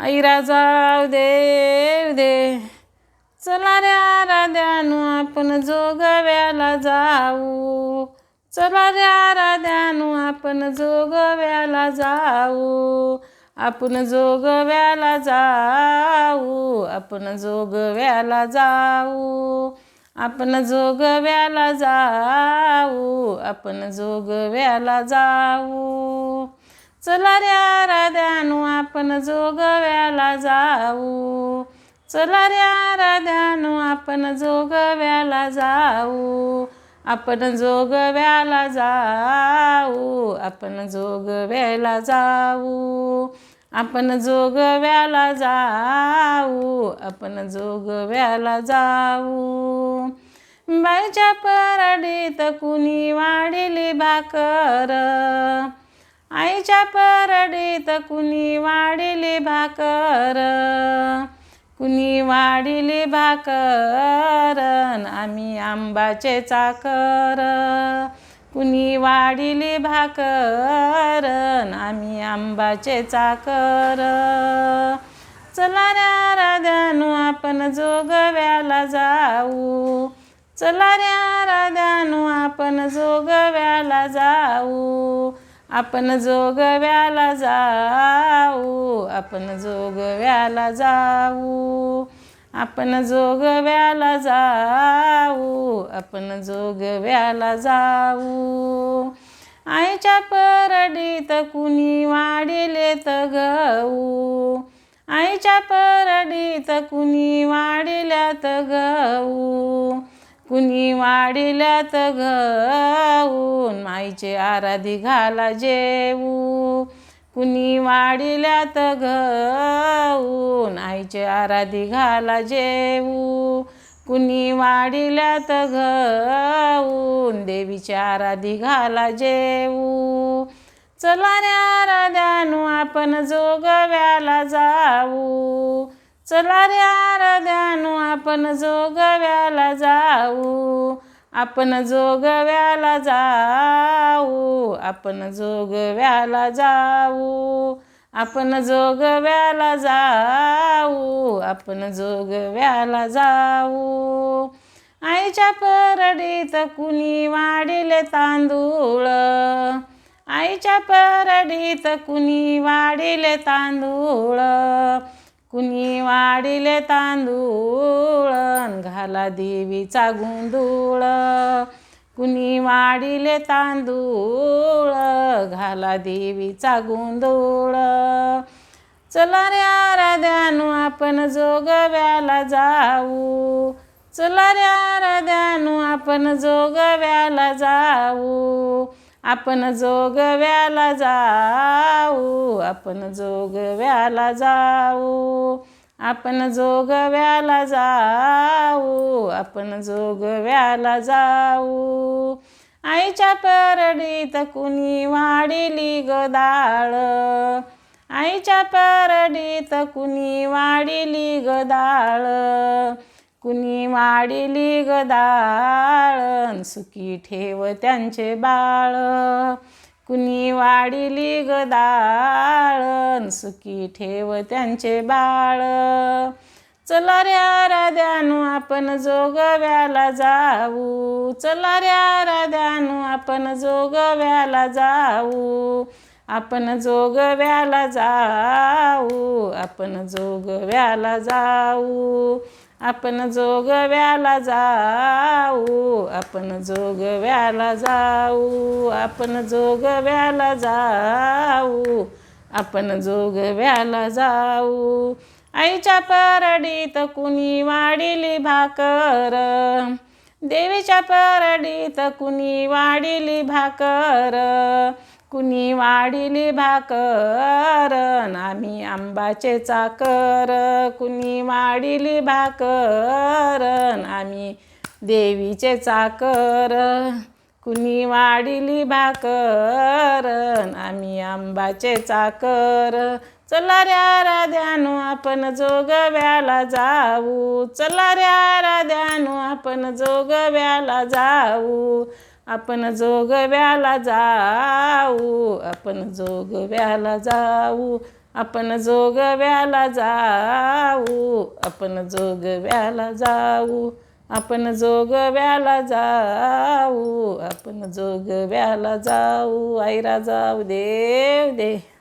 आई जाऊ दे दे चला रे आराध्यानो आपण जोगव्याला जाऊ. चला रे आराध्यानु आपण जोगव्याला जाऊ. आपण जोगव्याला जाऊ आपण जोगव्याला जाऊ. आपण जोगव्याला जाऊ आपण जोगव्याला जाऊ. चला रे आराध्यानु आपण जोगव्याला जाऊ. चला रे आराध्यानु आपण जोगव्याला जाऊ. आपण जोगव्याला जाऊ आपण जोगव्याला जाऊ. आपण जोगव्याला जाऊ आपण जोगव्याला जाऊ. बाईच्या परडीत कुणी वाढिली भाकर? आईच्या परडीत कुणी वाढिली भाकर. कुणी वाढिली भाकर आम्ही आंबाचे चाकर. कुणी वाढिली भाकर आम्ही आंबाचे चाकर. चला रे आपण जोगव्याला जाऊ. चला रे आपण जोगव्याला जाऊ. आपण जोगव्याला जाऊ आपण जोगव्याला जाऊ. आपण जोगव्याला जाऊ आपण जोगव्याला जाऊ. आईच्या परडीत कुणी वाढिलेत गऊ आईच्या परडीत कुणी वाढिल्यात गऊ कुणी वाढिल्यात घऊन माईचे आराधी घाला जेऊ कुणी वाढिल्यात घऊन आईचे आराधी घाला जेऊ कुणी वाढिल्यात घऊन देवीच्या आराधी घाला जेऊ चला रे आराध्यानु आपण जोगव्याला जाऊ. चला रे आराध्यानो आपण जोगव्याला जाऊ. आपण जोगव्याला जाऊ. आपण जोगव्याला जाऊ. आपण जोगव्याला जाऊ. आपण जोगव्याला जाऊ. आईच्या परडीत कुणी वाढिले तांदूळ? आईच्या परडीत कुणी वाढिले तांदूळ? कुणी वाढिले तांदूळ घाला देवीचा गुंदूळ. कुणी वाढिले तांदूळ घाला देवीचा गुंदूळ. चला रे आराध्यानू आपण जोगव्याला जाऊ. चला रे आराध्यानू आपण जोगव्याला जाऊ. आपण जोगव्याला जाऊ आपण जोगव्याला जाऊ. आपण जोगव्याला जाऊ आपण जोगव्याला जाऊ. आईच्या परडीत कुणी वाढिली गदाळ आईच्या परडीत कुणी वाढिली गदाळ कुणी वाढिली गदाळ सुखी ठेव त्यांचे बाळ. कुणी वाढिली गदाळ सुखी ठेव त्यांचे बाळ. चला रे आराध्यानो आपण जोगव्याला जाऊ. चला रे आराध्यानो आपण जोगव्याला जाऊ. आपण जोगव्याला जाऊ. आपण जोगव्याला जाऊ. आपण जोगव्याला जाऊ आपण जोगव्याला जाऊ आपण जोगव्याला जाऊ आपण जोगव्याला जाऊ. आईच्या परडीत कुणी वाढिली भाकर? देवीच्या परडीत कुणी वाढिली भाकर? कुणी वाढिली भाकर आम्ही आंबाचे चाकर. कुणी वाढिली भाकर आम्ही देवीचे चाकर. कुणी वाढिली भाकर आम्ही आंबाचे चाकर. चला रे आराध्यानु आपण जोगव्याला जाऊ. चला रे आराध्यानु आपण जोगव्याला जाऊ. आपण जोगव्याला जाऊ आपण जोगव्याला जाऊ आपण जोगव्याला जाऊ आपण जोगव्याला जाऊ आपण जोगव्याला जाऊ आपण जोगव्याला जाऊ आईरा जाऊ देव दे.